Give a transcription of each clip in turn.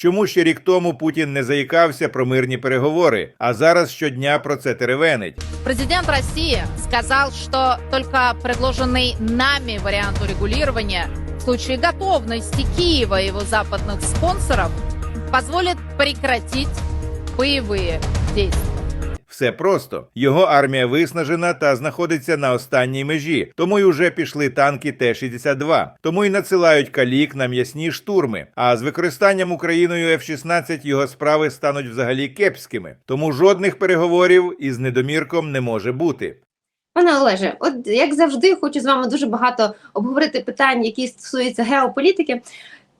Чому ще рік тому Путін не заїкався про мирні переговори, а зараз щодня про це теревенить? Президент России сказал, что только предложенный нами вариант урегулирования в случае готовности Киева и его западных спонсоров позволит прекратить боевые действия. Все просто його армія виснажена та знаходиться на останній межі, тому й уже пішли танки Т-62, тому й надсилають калік на м'ясні штурми. А з використанням Україною F-16 його справи стануть взагалі кепськими. Тому жодних переговорів із недомірком не може бути. Пане Олеже, от як завжди, хочу з вами дуже багато обговорити питань, які стосуються геополітики.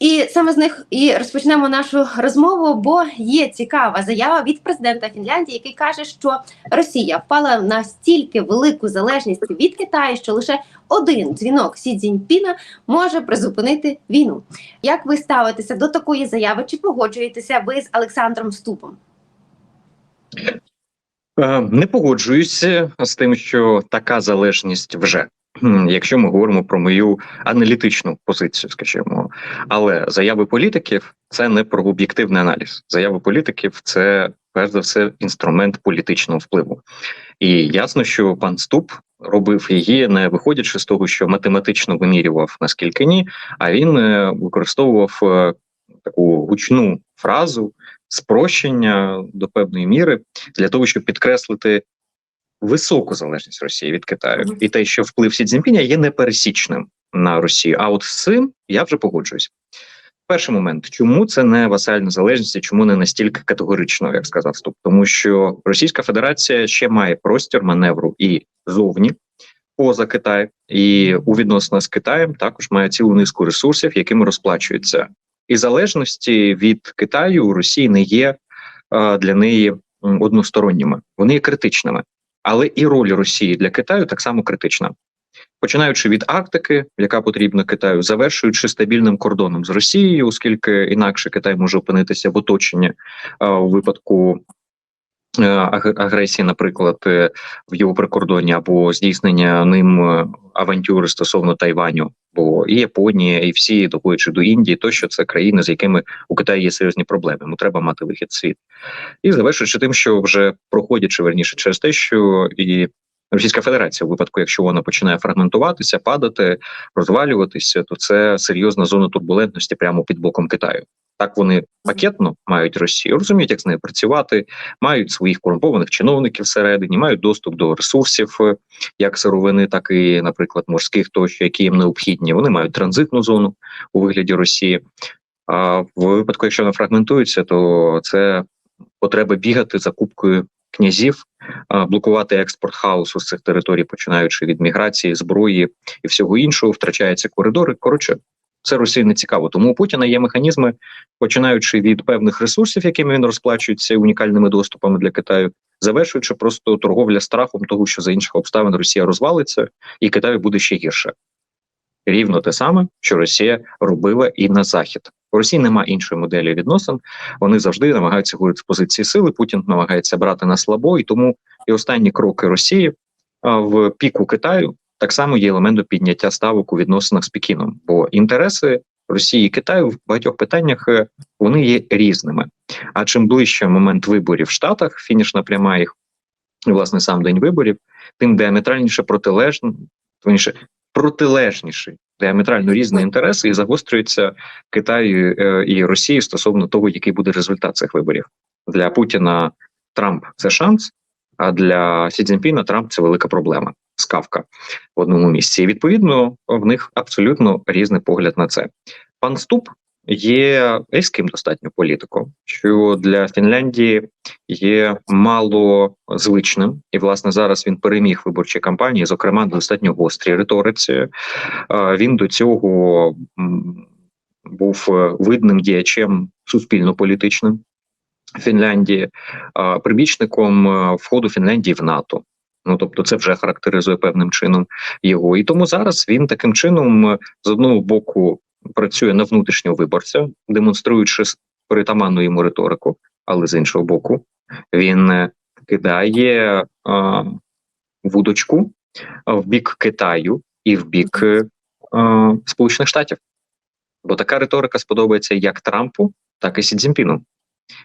І саме з них і розпочнемо нашу розмову, бо є цікава заява від президента Фінляндії, який каже, що Росія впала настільки велику залежність від Китаю, що лише один дзвінок Сі Цзіньпіна може призупинити війну. Як ви ставитеся до такої заяви? Чи погоджуєтеся ви з Олександром Ступом? Е, Не погоджуюся з тим, що така залежність вже. Якщо ми говоримо про мою аналітичну позицію, скажімо, але заяви політиків це не про об'єктивний аналіз. Заяви політиків це перш за все інструмент політичного впливу. І ясно, що пан Ступ робив її, не виходячи з того, що математично вимірював наскільки ні, а він е, використовував е, таку гучну фразу спрощення до певної міри для того, щоб підкреслити високу залежність Росії від Китаю, і те, що вплив Сі Цзіньпіня є непересічним на Росію. А от з цим я вже погоджуюсь. Перший момент, чому це не васальна залежність, і чому не настільки категорично, як сказав Ступ, тому що Російська Федерація ще має простір маневру і зовні. Поза Китай і у відносинах з Китаєм також має цілу низку ресурсів, якими розплачується, і залежності від Китаю у Росії не є е, для неї односторонніми, вони є критичними. Але і роль Росії для Китаю так само критична. Починаючи від Арктики, яка потрібна Китаю, завершуючи стабільним кордоном з Росією, оскільки інакше Китай може опинитися в оточенні е, у випадку агресії, наприклад, е, в його прикордоні або здійснення ним е, авантюри стосовно Тайваню, бо і Японія, і всі доходячи до Індії, то що це країни, з якими у Китаї є серйозні проблеми. Йому треба мати вихід світ. І завершуючи тим, що вже проходячи верніше через те, що і Російська Федерація, у випадку, якщо вона починає фрагментуватися, падати, розвалюватися, то це серйозна зона турбулентності прямо під боком Китаю. Так вони пакетно мають Росію, розуміють, як з нею працювати, мають своїх корумпованих чиновників всередині, мають доступ до ресурсів, е, як сировини, так і, наприклад, морських, тощо, які їм необхідні. Вони мають транзитну зону у вигляді Росії. А в випадку, якщо вона фрагментується, то це потреба бігати за кубкою князів, блокувати експорт хаосу з цих територій, починаючи від міграції, зброї і всього іншого, втрачаються коридори. Коротше, це Росії не цікаво. Тому у Путіна є механізми, починаючи від певних ресурсів, якими він розплачується унікальними доступами для Китаю, завершуючи просто торговля страхом того, що за інших обставин Росія розвалиться, і Китаю буде ще гірше. Рівно те саме, що Росія робила і на захід. У Росії немає іншої моделі відносин. Вони завжди намагаються говорити з позиції сили. Путін намагається брати на слабо, і тому і останні кроки Росії в піку Китаю так само є елементом підняття ставок у відносинах з Пекіном, бо інтереси Росії і Китаю в багатьох питаннях е, вони є різними. А чим ближче момент виборів в Штатах, фінішна пряма їх і, власне сам день виборів, тим діаметральніше протилежно, точніше, протилежніший, діаметрально різні інтереси і загострюються Китаю е, і Росії стосовно того, який буде результат цих виборів для Путіна. Трамп це шанс, а для Сі Цзіньпіна Трамп це велика проблема. Скавка в одному місці. І відповідно в них абсолютно різний погляд на це. Пан Ступ є різким достатньо політиком, що для Фінляндії є мало звичним, і власне зараз він переміг виборчі кампанії, зокрема на достатньо гострій риториці. Е, Він до цього був е, видним діячем суспільно-політичним. Фінляндії прибічником е, входу Фінляндії в НАТО. Ну тобто, це вже характеризує певним чином його. І тому зараз він таким чином з одного боку працює на внутрішнього виборця, демонструючи притаманну йому риторику, але з іншого боку, він е, кидає е, вудочку в бік Китаю і в бік е, е, Сполучених Штатів. Бо така риторика сподобається як Трампу, так і Сі Цзіньпіну.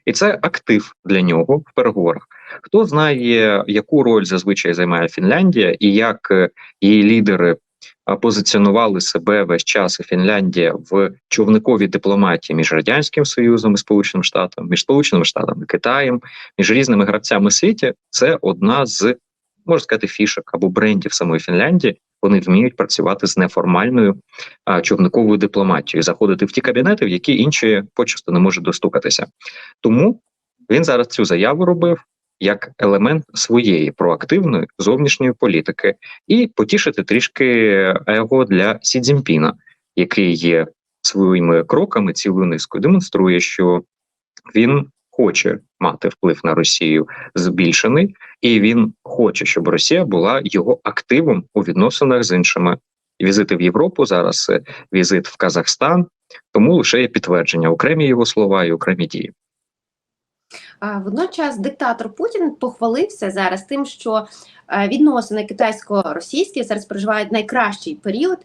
І це актив для нього в переговорах. Хто знає, яку роль зазвичай займає Фінляндія, і як е, її лідери а, позиціонували себе весь час і Фінляндія в човниковій дипломатії між радянським союзом і Сполученими Штатами, між Сполученими Штатами і Китаєм, між різними гравцями світі, це одна з можна сказати фішок або брендів самої Фінляндії. Вони вміють працювати з неформальною а, човниковою дипломатією, заходити в ті кабінети, в які інші почасто не можуть достукатися. Тому він зараз цю заяву робив як елемент своєї проактивної зовнішньої політики і потішити трішки его для Сі Цзіньпіна, який є своїми кроками цілою низкою демонструє, що він хоче мати вплив на Росію збільшений, і він хоче, щоб Росія була його активом у відносинах з іншими. Візити в Європу зараз, е, візит в Казахстан, тому лише є підтвердження окремі його слова і окремі дії. Водночас диктатор Путін похвалився зараз тим, що е, відносини китайсько-російські зараз переживають найкращий період.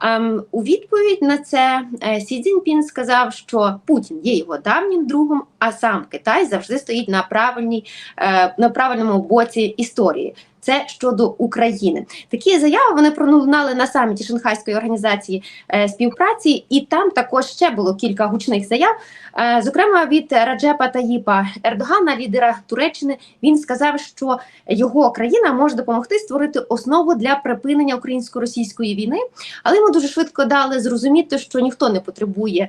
Ем, У відповідь на це е, Сі Цзіньпін сказав, що Путін є його давнім другом, а сам Китай завжди стоїть на правильній е, на правильному боці історії. Це щодо України. Такі заяви вони пролунали на саміті Шанхайської організації е, співпраці, і там також ще було кілька гучних заяв. Е, Зокрема, від Раджепа Таїпа Ердогана, лідера Туреччини, він сказав, що його країна може допомогти створити основу для припинення українсько-російської війни, але йому дуже швидко дали зрозуміти, що ніхто не потребує.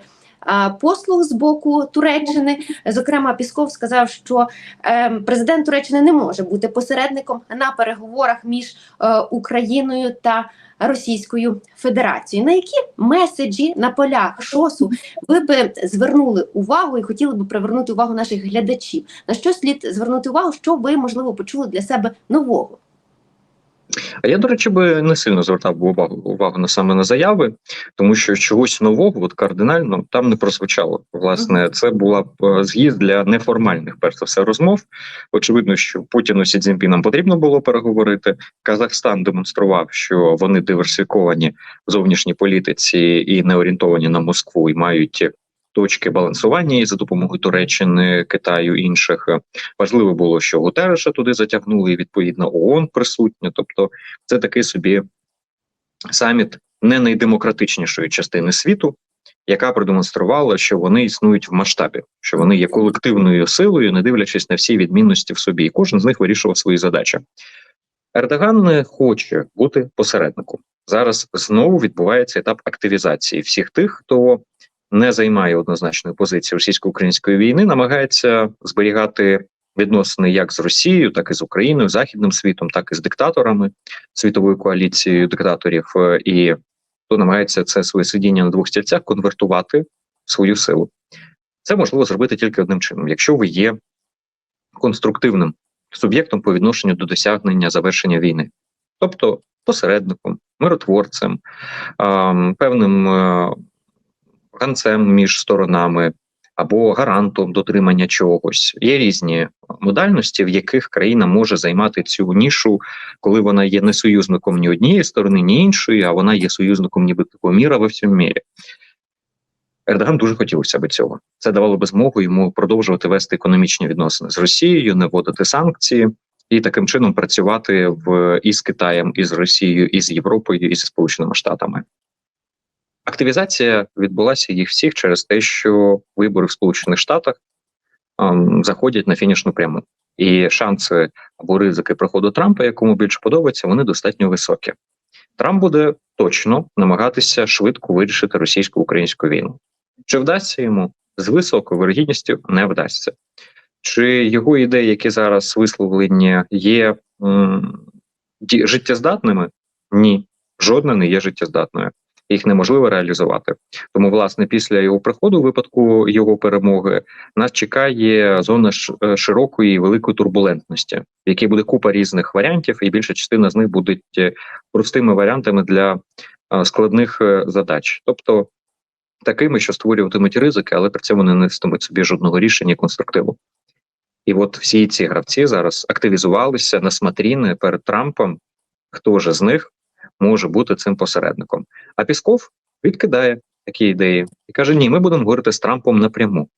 Послуг з боку Туреччини, зокрема, Пісков сказав, що е, президент Туреччини не може бути посередником на переговорах між е, Україною та Російською Федерацією. На які меседжі на полях шосу ви би звернули увагу і хотіли би привернути увагу наших глядачів? На що слід звернути увагу, що ви можливо почули для себе нового? А я, до речі, би не сильно звертав би увагу увагу на саме на заяви, тому що чогось нового, от кардинально, там не прозвучало. Власне, це була б е, з'їзд для неформальних, перш за все, розмов. Очевидно, що Путіну Сі Цзіньпінам потрібно було переговорити. Казахстан демонстрував, що вони диверсифіковані в зовнішній політиці і не орієнтовані на Москву, і мають точки балансування і за допомогою Туреччини, Китаю інших. Важливо було, що Гутереша туди затягнули, і відповідно ООН присутня. Тобто, це такий собі саміт не найдемократичнішої частини світу, яка продемонструвала, що вони існують в масштабі, що вони є колективною силою, не дивлячись на всі відмінності в собі, і кожен з них вирішував свої задачі. Ердоган не хоче бути посередником. Зараз знову відбувається етап активізації всіх тих, хто не займає однозначної позиції російсько-української війни, намагається зберігати відносини як з Росією, так і з Україною, західним світом, так і з диктаторами світовою коаліцією диктаторів, е, і хто намагається це своє сидіння на двох стільцях конвертувати в свою силу. Це можливо зробити тільки одним чином, якщо ви є конструктивним суб'єктом по відношенню до досягнення завершення війни, тобто посередником, миротворцем, ем, певним ганцем між сторонами або гарантом дотримання чогось. Є різні модальності, в яких країна може займати цю нішу, коли вона є не союзником ні однієї сторони, ні іншої, а вона є союзником ніби такого міра во всьому мірі. Ердоган дуже хотілося би цього. Це давало би змогу йому продовжувати вести економічні відносини з Росією, не вводити санкції і таким чином працювати в і з Китаєм, і з Росією, і з Європою, і з Сполученими Штатами. Активізація відбулася їх всіх через те, що вибори в Сполучених Штатах ем, заходять на фінішну пряму, і шанси або ризики проходу Трампа, якому більше подобається, вони достатньо високі. Трамп буде точно намагатися швидко вирішити російсько-українську війну. Чи вдасться йому з високою вирогідністю не вдасться? Чи його ідеї, які зараз висловлені, є м, життєздатними? Ні, жодна не є життєздатною їх неможливо реалізувати. Тому, власне, після його приходу, у випадку його перемоги, нас чекає зона е, широкої і великої турбулентності, в якій буде купа різних варіантів, і більша частина з них будуть е, простими варіантами для е, складних задач, тобто такими, що створюватимуть ризики, але при цьому не нестимуть собі жодного рішення конструктиву. І от всі ці гравці зараз активізувалися на смотріни перед Трампом. Хто ж з них може бути цим посередником? А Пісков відкидає такі ідеї і каже: Ні, ми будемо говорити з Трампом напряму.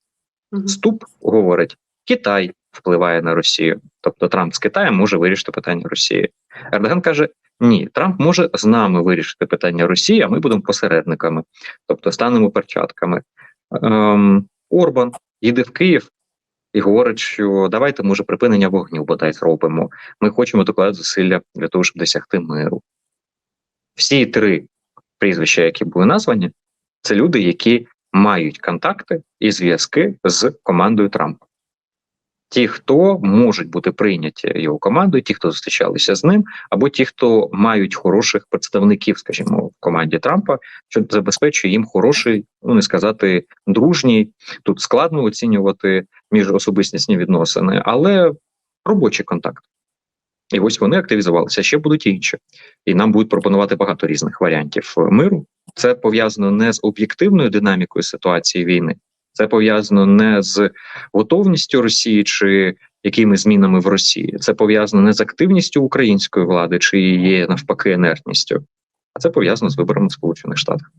Мгм. Ступ говорить: Китай впливає на Росію. Тобто Трамп з Китаєм може вирішити питання Росії. Ердоган каже: Ні, Трамп може з нами вирішити питання Росії, а ми будемо посередниками, тобто станемо перчатками. Ем, Орбан їде в Київ і говорить, що давайте, може, припинення вогню бодай зробимо. Ми хочемо докладати зусилля для того, щоб досягти миру. Всі три прізвища, які були названі, це люди, які мають контакти і зв'язки з командою Трампа. Ті, хто можуть бути прийняті його командою, ті, хто зустрічалися з ним, або ті, хто мають хороших представників, скажімо, в команді Трампа, що забезпечує їм хороший, ну не сказати дружній. Тут складно оцінювати міжособистісні відносини, але робочий контакт. І ось вони активізувалися. Ще будуть інші, і нам будуть пропонувати багато різних варіантів миру. Це пов'язано не з об'єктивною динамікою ситуації війни, це пов'язано не з готовністю Росії чи якими змінами в Росії. Це пов'язано не з активністю української влади чи її навпаки інертністю, а це пов'язано з виборами Сполучених Штатах.